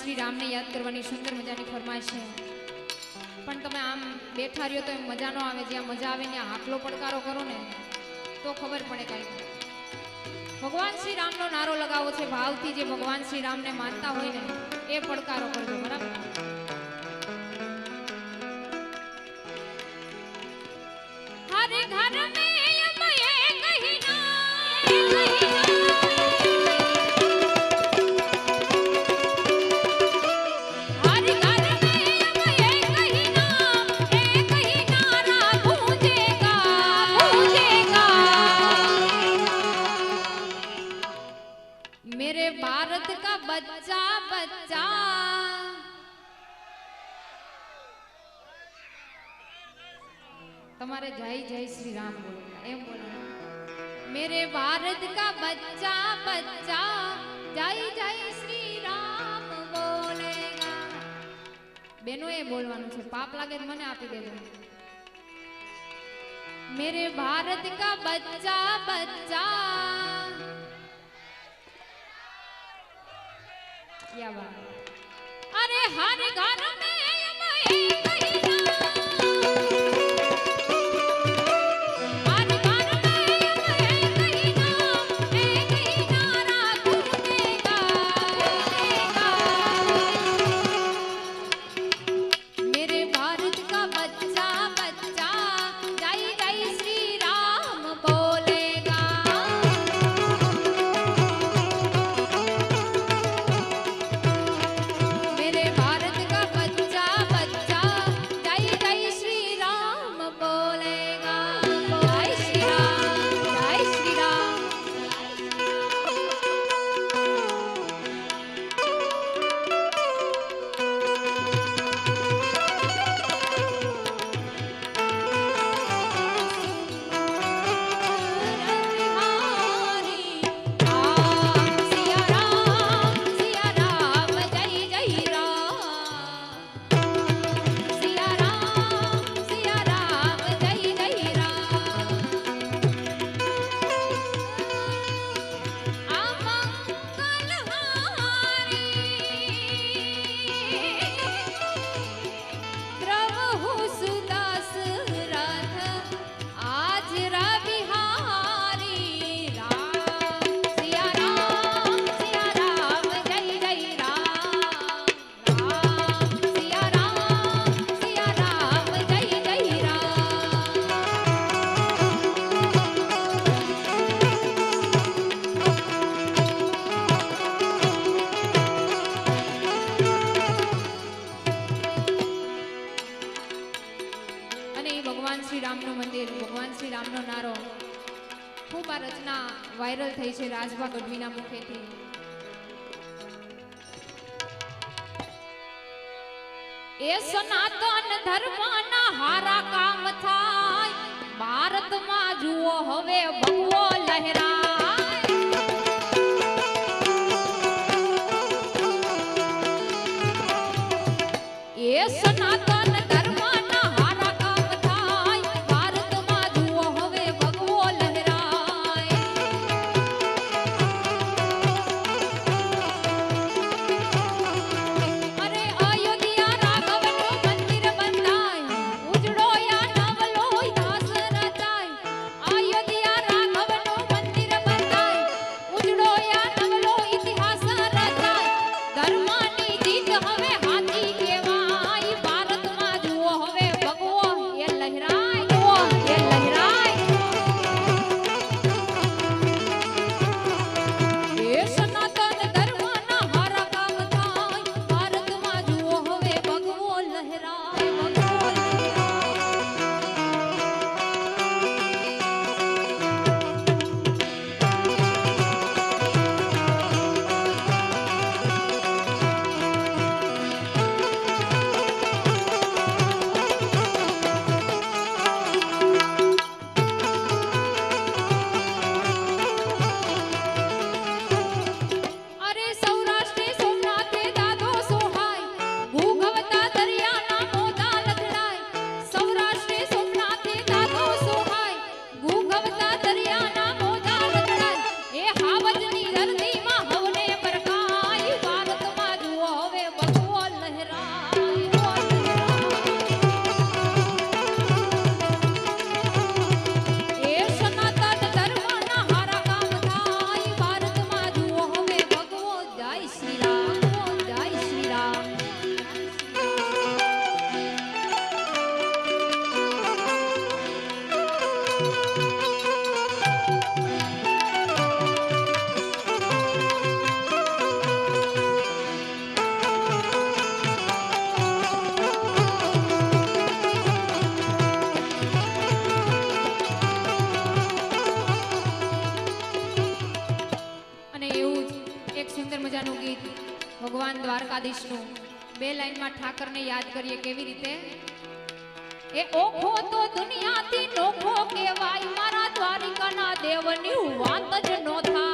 શ્રી રામને યાદ કરવાની સુંદર મજાની ફરમાઈશ છે. પણ તમે આમ બેઠા રહ્યો તો એમ મજા ન આવે, જ્યાં મજા આવે ને હાકલો પડકારો કરો ને, તો ખબર પડે કાંઈ ભગવાન શ્રી રામનો નારો લગાવો છે, ભાવથી જે ભગવાન શ્રી રામને માનતા હોય ને, એ પડકારો કરજો, બરાબર? હરે ઘર पूरे भारत का बच्चा बच्चा जय जय શ્રી રામ બોલેગા બેનો એ બોલવાનું છે પાપ લાગે તો મને આપી દેજો मेरे भारत का बच्चा बच्चा क्या बात अरे हर घर में એ સનાતન ધર્મના હારા કામ થાય. ભારતમાં જુઓ હવે ભગવો લહેરા. દ્વારકાધીશનું બે લાઈનમાં ઠાકરને યાદ કરીએ કેવી રીતે? એ ઓખો તો દુનિયા થી નોખો કહેવાય, મારા દ્વારિકાના દેવની વાત જ નો થાય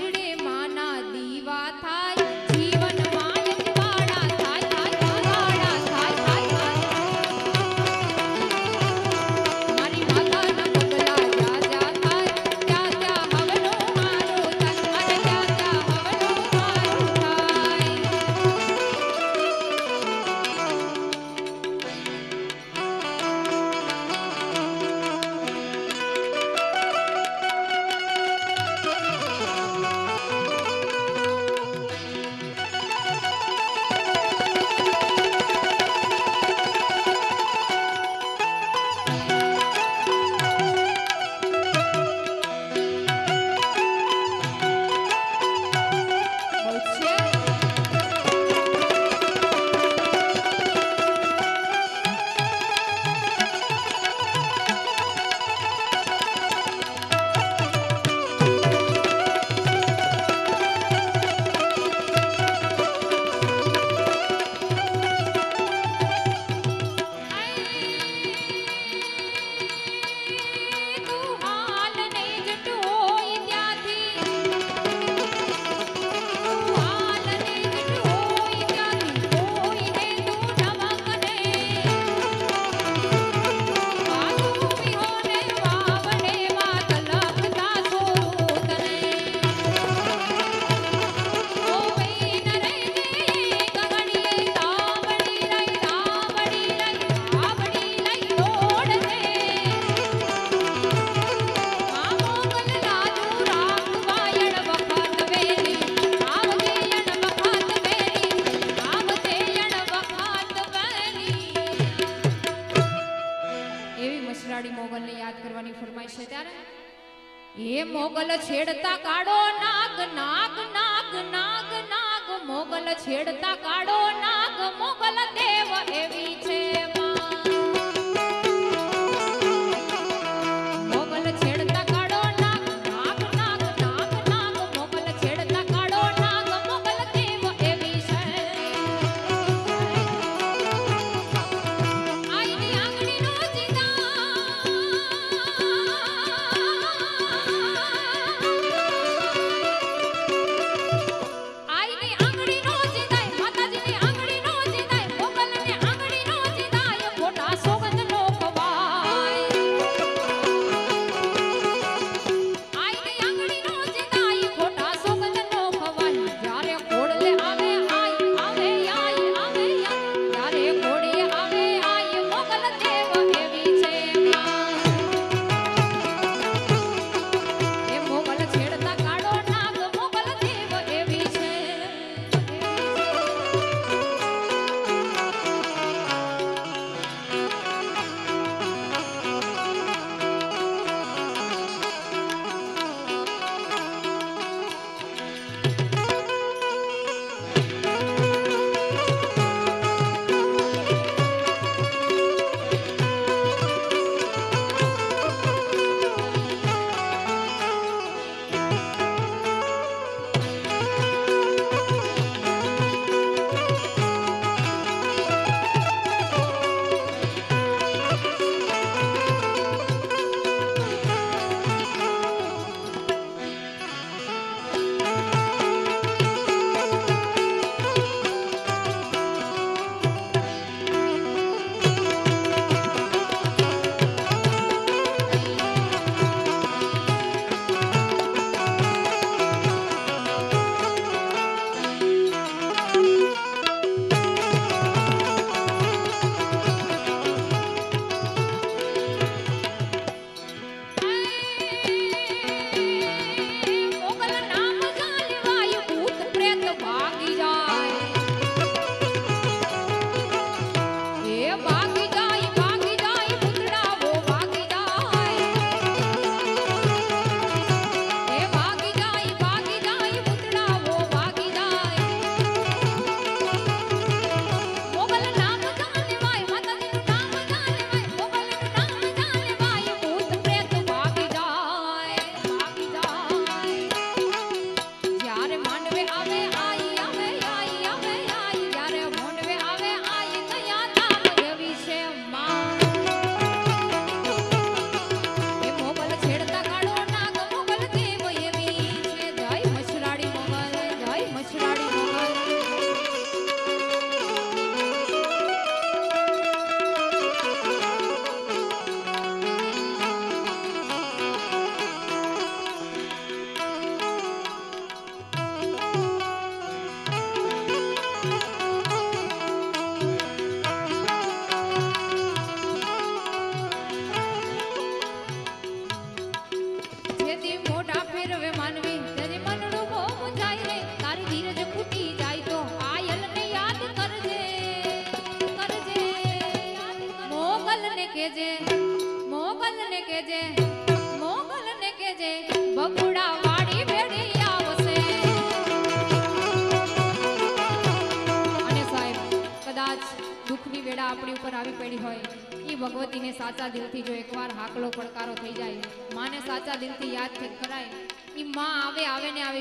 ದುಡಿ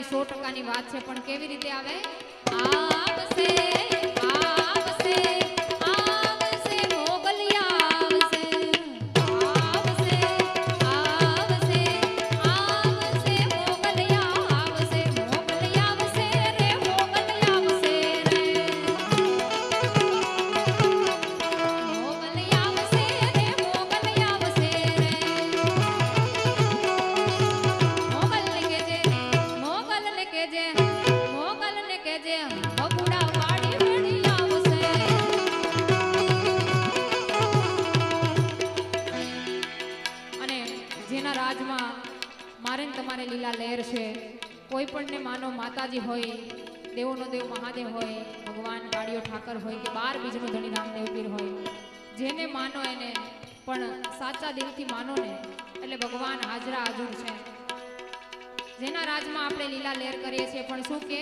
સો ટકાની વાત છે પણ કેવી રીતે આવે? આ જેના રાજમાં આપણે લીલા લેર કરીએ છીએ પણ શું કે?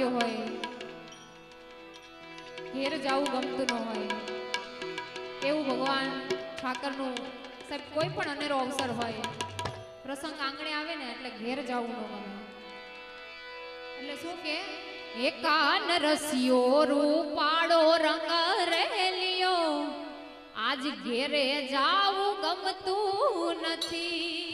આવ્યો હોય. ઘેર જવું ગમતું ન હોય. એવું ભગવાન ઠાકરનું સાહેબ કોઈ પણ અનેરો અવસર હોય. પ્રસંગ આંગણે આવે ને એટલે ઘેર જવું ન ગમે. એટલે શું કે? એકાન રસિયો રૂપાળો રંગ રેલિયો. આજ ઘેરે જાવું ગમતું નથી.